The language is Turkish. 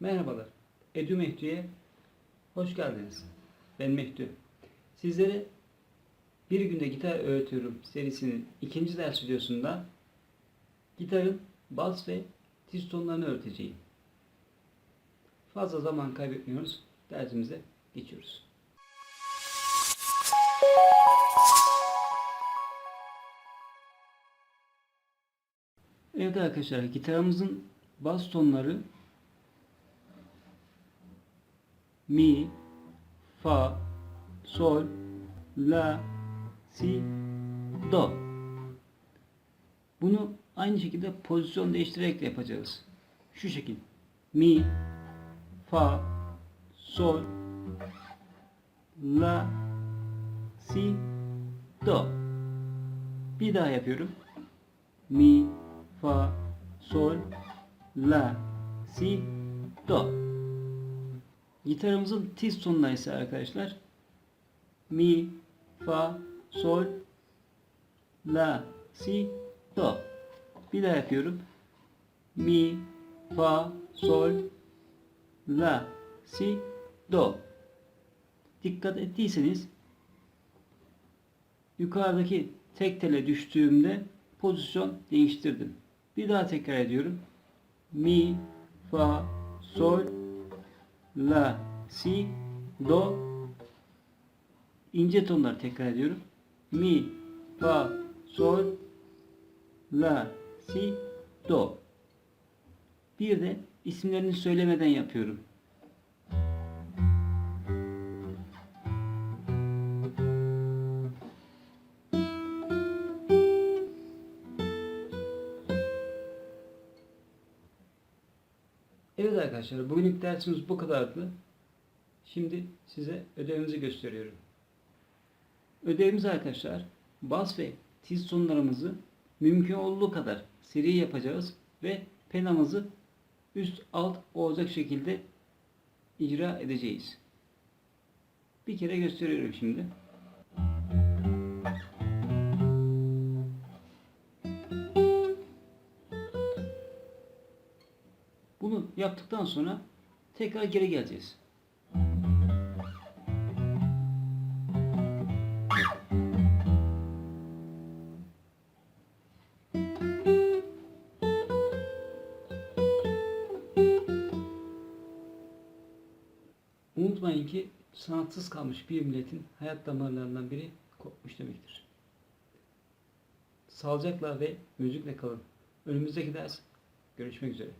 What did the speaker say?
Merhabalar. Edu Mehdi'ye hoş geldiniz. Ben Mehdi. Sizlere Bir Günde Gitar Öğretiyorum serisinin ikinci ders videosunda gitarın bas ve tiz tonlarını öğreteceğim. Fazla zaman kaybetmiyoruz. Dersimize geçiyoruz. Evet arkadaşlar gitarımızın bas tonları mi, fa, sol, la, si, do. Bunu aynı şekilde pozisyon değiştirerek de yapacağız. Şu şekil. Mi, fa, sol, la, si, do. Bir daha yapıyorum. Mi, fa, sol, la, si, do. Gitarımızın tiz tonları ise arkadaşlar mi, fa, sol, la, si, do. Bir daha yapıyorum. Mi, fa, sol, la, si, do. Dikkat ettiyseniz yukarıdaki tek tele düştüğümde pozisyon değiştirdim. Bir daha tekrar ediyorum. Mi, fa, sol, la, si, do. İnce tonları tekrar ediyorum. Mi, fa, sol, la, si, do. Bir de isimlerini söylemeden yapıyorum. Evet arkadaşlar bugünlük dersimiz bu kadardı. Şimdi size ödevimizi gösteriyorum. Ödevimiz arkadaşlar bas ve tiz tonlarımızı mümkün olduğu kadar seri yapacağız ve penamızı üst alt olacak şekilde icra edeceğiz. Bir kere gösteriyorum şimdi. Bunu yaptıktan sonra tekrar geri geleceğiz. Unutmayın ki sanatsız kalmış bir milletin hayat damarlarından biri kopmuş demektir. Sağlıcakla ve müzikle kalın. Önümüzdeki ders görüşmek üzere.